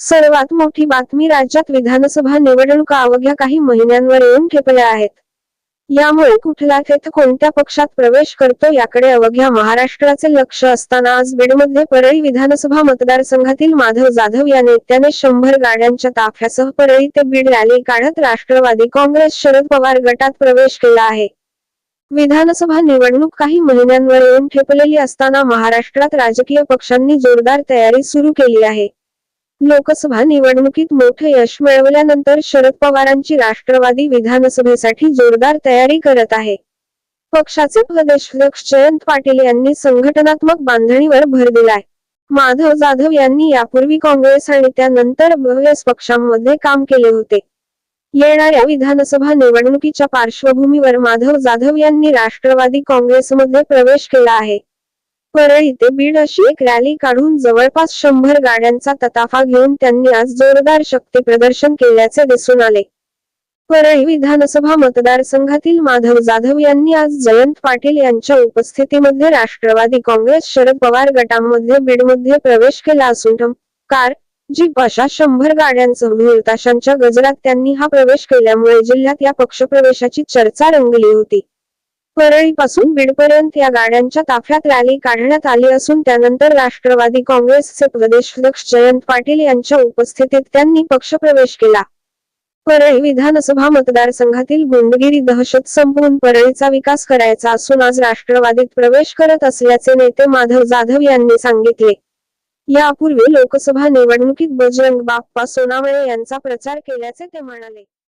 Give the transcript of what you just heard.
सर्वात मोठी बातमी राज्यात विधानसभा निवडणुका अवघ्या काही महिन्यांवर येऊन ठेपल्या आहेत. यामुळे कुठला थेट कोणत्या पक्षात प्रवेश करतो याकडे अवघ्या महाराष्ट्राचे लक्ष असताना आज बीडमध्ये परळी विधानसभा मतदारसंघातील माधव जाधव या नेत्याने शंभर गाड्यांच्या ताफ्यासह परळी ते बीड रॅली काढत राष्ट्रवादी काँग्रेस शरद पवार गटात प्रवेश केला आहे. विधानसभा निवडणूक काही महिन्यांवर येऊन ठेपलेली असताना महाराष्ट्रात राजकीय पक्षांनी जोरदार तयारी सुरू केली आहे. लोकसभा निवडणुकीत मोठं यश मिळवल्यानंतर शरद पवारांची राष्ट्रवादी विधानसभेसाठी जोरदार तयारी करत आहे. पक्षाचे प्रदेशाध्यक्ष जयंत पाटील यांनी संघटनात्मक बांधणीवर भर दिलाय. माधव जाधव यांनी यापूर्वी काँग्रेस आणि त्यानंतर काँग्रेस पक्षांमध्ये काम केले होते. येणाऱ्या विधानसभा निवडणुकीच्या पार्श्वभूमीवर माधव जाधव यांनी राष्ट्रवादी काँग्रेसमध्ये प्रवेश केला आहे. परळी ते बीड अशी एक रॅली काढून जवळपास शंभर गाड्यांचा तताफा घेऊन त्यांनी आज जोरदार शक्ती प्रदर्शन केल्याचे दिसून आले. परळी विधानसभा मतदारसंघातील माधव जाधव यांनी आज जयंत पाटील यांच्या उपस्थितीमध्ये राष्ट्रवादी काँग्रेस शरद पवार गटांमध्ये बीडमध्ये प्रवेश केला असून कार जीप अशा शंभर गाड्यांसह ढोल ताशांच्या गजरात त्यांनी हा प्रवेश केल्यामुळे जिल्ह्यात या पक्षप्रवेशाची चर्चा रंगली होती. परळीपासून बीडपर्यंत या गाड्यांच्या ताफ्यात रॅली काढण्यात आली असून त्यानंतर राष्ट्रवादी काँग्रेसचे प्रदेशाध्यक्ष जयंत पाटील यांच्या उपस्थितीत त्यांनी पक्षप्रवेश केला. परळी विधानसभा मतदारसंघातील गुंडगिरी दहशत संपवून परळीचा विकास करायचा असून आज राष्ट्रवादीत प्रवेश करत असल्याचे नेते माधव जाधव यांनी सांगितले. यापूर्वी लोकसभा निवडणुकीत बजरंग बाप्पा सोनावळे यांचा प्रचार केल्याचे ते म्हणाले.